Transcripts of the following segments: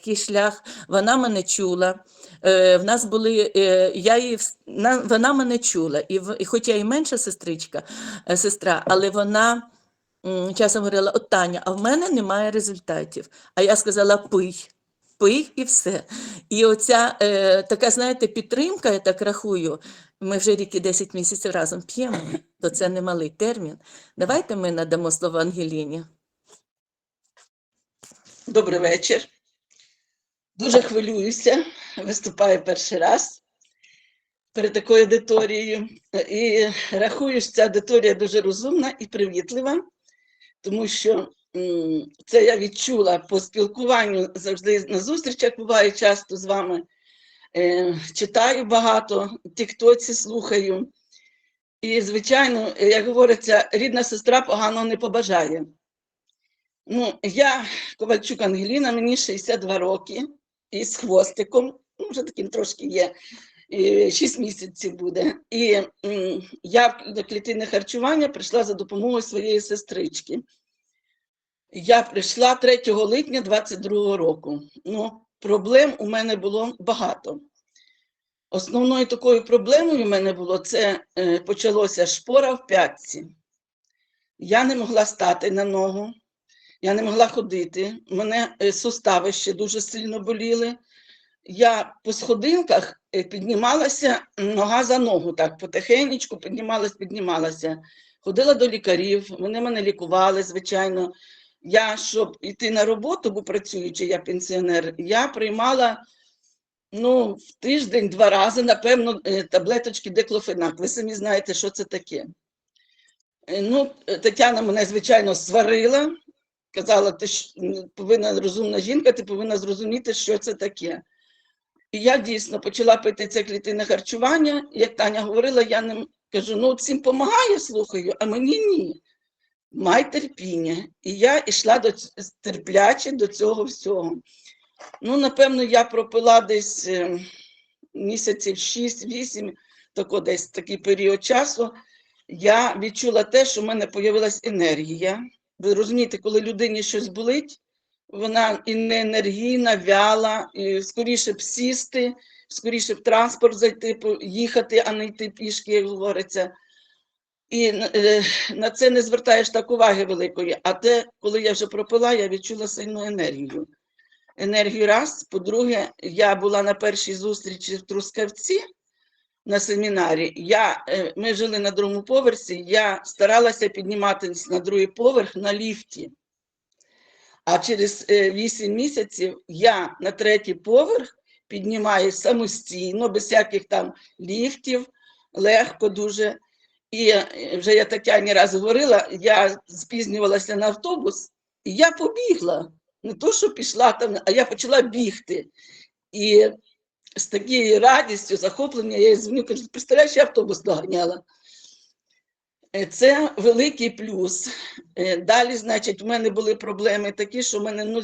нелегкий шлях, вона мене чула. Е, В нас були, е, я її, на- вона мене чула, і, і хоч я і менша сестричка, е, сестра, але вона часом говорила: от Таня, а в мене немає результатів. А я сказала: пий. Пий і все. І оця така, знаєте, підтримка, я так рахую, ми вже рік і 10 місяців разом п'ємо, то це немалий термін. Давайте ми надамо слово Ангеліні. Добрий вечір. Дуже хвилююся. Виступаю перший раз перед такою аудиторією. І рахую, що ця аудиторія дуже розумна і привітлива, тому що це я відчула по спілкуванню завжди на зустрічах буваю часто з вами. Е, Читаю багато, тіктоці слухаю. І, звичайно, як говориться, рідна сестра погано не побажає. Ну, я Ковальчук Ангеліна, мені 62 роки і з хвостиком, ну, вже таким трошки є, 6 місяців буде. І я до клітинне харчування прийшла за допомогою своєї сестрички. Я прийшла 3 липня 22 року. Ну, проблем у мене було багато. Основною такою проблемою у мене було це е, почалося шпора в п'ятці. Я не могла стати на ногу. Я не могла ходити, мене е, сустави ще дуже сильно боліли. Я по сходинках е, піднімалася нога за ногу, так потихеньку піднімалась, піднімалася. Ходила до лікарів, вони мене лікували, звичайно. Я, щоб йти на роботу, бо працюючи, я пенсіонер, я приймала ну, в тиждень два рази, напевно, е, таблеточки деклофенак. Ви самі знаєте, що це таке. Ну, Тетяна мене, звичайно, сварила, казала, ти ж повинна розумна жінка, ти повинна зрозуміти, що це таке. І я дійсно почала пити це клітинне харчування. Як Таня говорила, я не кажу, ну всім допомагає, слухаю, а мені ні. Май терпіння. І я йшла до терпляче до цього всього. Ну, напевно, я пропила десь е, місяців 6-8, тако десь такий період часу. Я відчула те, що в мене з'явилася енергія. Ви розумієте, коли людині щось болить, вона і не енергійна, вяла, і скоріше б сісти, скоріше в транспорт зайти, їхати, а не йти пішки, як говориться. І е, на це не звертаєш так уваги великої. А те, коли я вже пропила, я відчула сильну енергію. Енергію раз. По-друге, я була на першій зустрічі в Трускавці на семінарі. Я, е, ми жили на другому поверсі, я старалася підніматися на другий поверх на ліфті. А через е, 8 місяців я на третій поверх піднімаюсь самостійно, без всяких там ліфтів, легко дуже. І е, вже я Тетяні раз говорила, я спізнювалася на автобус, і я побігла. Не то, що пішла там, а я почала бігти. І з такою радістю, захопленням, я їй дзвоню, кажу, представляєш, я автобус доганяла. Е, Це великий плюс. Е, Далі, значить, у мене були проблеми такі, що в мене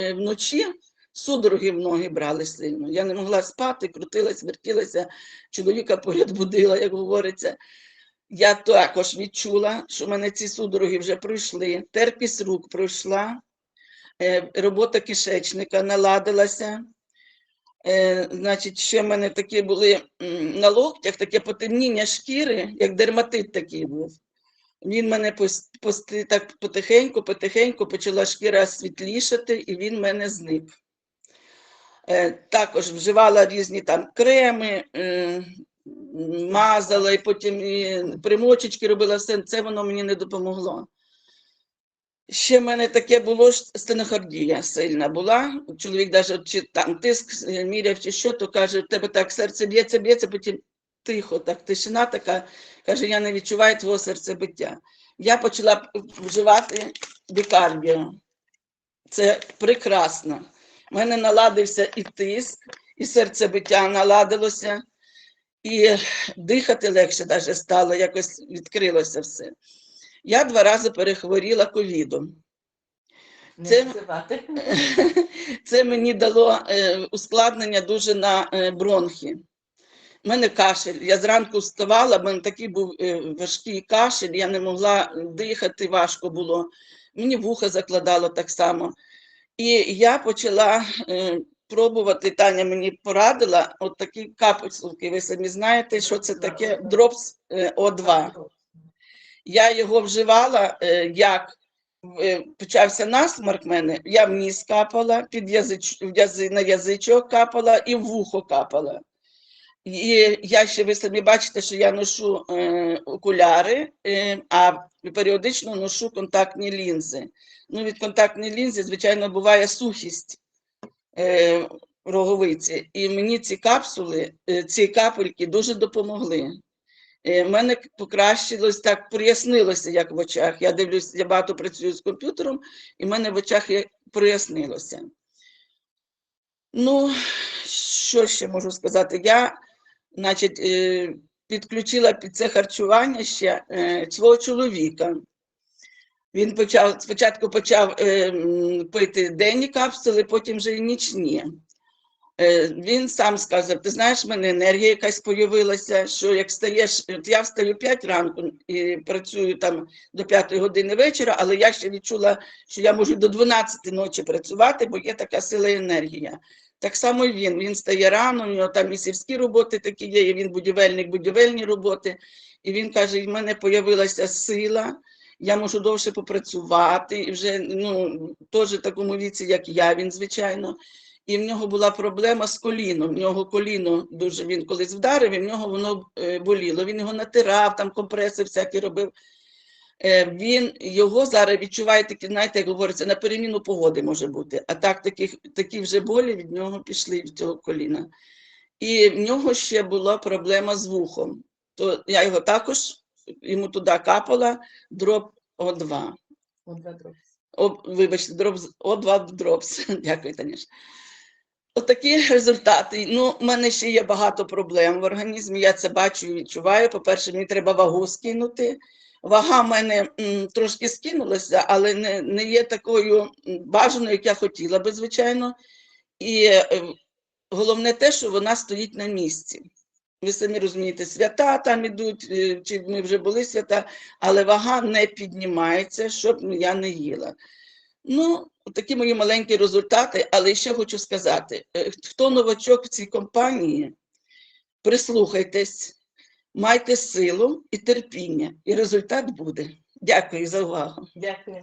е, вночі судороги в ноги брали сильно. Я не могла спати, крутилась, вертілася, чоловіка поряд будила, як говориться. Я також відчула, що в мене ці судороги вже пройшли, терпість рук пройшла, робота кишечника наладилася. Е, значить, ще в мене такі були на локтях, таке потемніння шкіри, як дерматит такий був. Він мене так потихеньку, потихеньку почала шкіра світлішати, і він мене зник. Е, також вживала різні там креми, е, мазала, і потім і примочечки робила все, це воно мені не допомогло. Ще в мене таке було стенохардія сильна була. Чоловік навіть чи там тиск міряв, чи що, то каже, в тебе так серце б'ється, б'ється, потім тихо, так тишина така. Каже, я не відчуваю твого серцебиття. Я почала вживати бікардіо. Це прекрасно. У мене наладився і тиск, і серцебиття наладилося, і дихати легше навіть стало, якось відкрилося все. Я два рази перехворіла ковідом. Це- Це мені дало е, ускладнення дуже на е, бронхи. У мене кашель. Я зранку вставала, в мене такий був е, важкий кашель, я не могла дихати, важко було. Мені вуха закладало так само. І я почала е, пробувати, Таня мені порадила, от такі капсулки, ви самі знаєте, що це таке дропс е, О2. Я його вживала, е, як е, почався насморк в мене, я в ніс капала, під язич, на язичок капала і в вухо капала. І я ще ви самі бачите, що я ношу е, окуляри, е, а періодично ношу контактні лінзи. Ну, від контактної лінзи, звичайно, буває сухість е, роговиці. І мені ці капсули, е, ці капельки дуже допомогли. Е, в мене покращилось так, прояснилося, як в очах. Я дивлюсь, я багато працюю з комп'ютером, і в мене в очах прояснилося. Ну, що ще можу сказати? Я, значить, е, підключила під це харчування ще е, свого чоловіка. Він почав спочатку почав е, пити денні капсули, потім вже і нічні. Е, Він сам сказав: ти знаєш, в мене енергія якась появилася, що як стаєш, от я встаю 5 ранку і працюю там до 5 години вечора, але я ще відчула, що я можу до 12 ночі працювати, бо є така сила і енергія. Так само і він. Він стає рано, у нього там і сільські роботи такі є, і він будівельник, будівельні роботи. І він каже: в мене появилася сила, я можу довше попрацювати, і вже ну, теж такому віці, як я, він, звичайно. І в нього була проблема з коліном. В нього коліно дуже він колись вдарив, і в нього воно е, боліло. Він його натирав, там компреси всякі робив. Е, Він його зараз відчуває такі, знаєте, як говориться, на переміну погоди може бути. А так таких, такі вже болі від нього пішли від цього коліна. І в нього ще була проблема з вухом. То я його також йому туди капала дроп О2. О, вибачте, дроп, О2 дропс. Дякую, Таніш. Отакі результати. Ну, у мене ще є багато проблем в організмі. Я це бачу і відчуваю. По-перше, мені треба вагу скинути. Вага в мене м, трошки скинулася, але не, не є такою бажаною, як я хотіла би, звичайно. І е, головне те, що вона стоїть на місці. Ви самі розумієте, свята там ідуть, е, чи ми вже були свята, але вага не піднімається, щоб я не їла. Ну, такі мої маленькі результати, але ще хочу сказати: е, хто новачок в цій компанії, прислухайтесь, майте силу і терпіння, і результат буде. Дякую за увагу. Дякую.